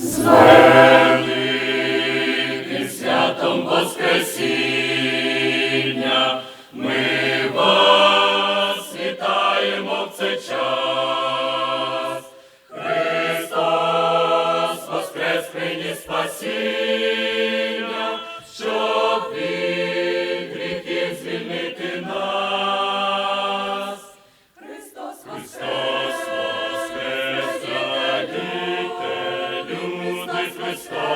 З святом Воскресіння ми вас вітаємо в цей час.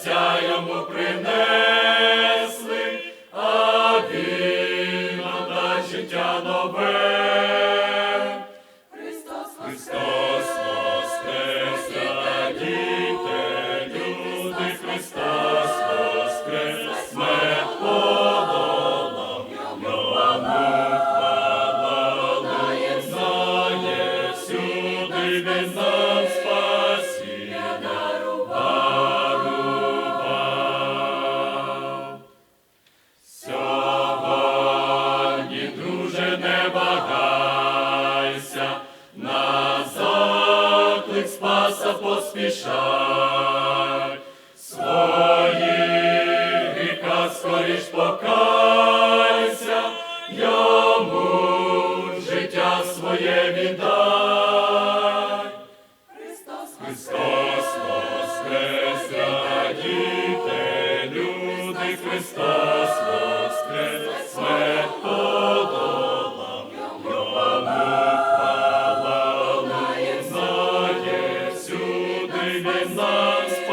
серця йому принесли, а Він нам життя нове. Христос Христос воскрес, радійте, люди, Христос воскрес, смерть подолав, йому хвала, знає всюди він нам заклик спаса поспішай, свої гріха скоріш покайся, йому життя своє віддай. Христос Христос воскрес, радійте, люди, Христос воскрес, love's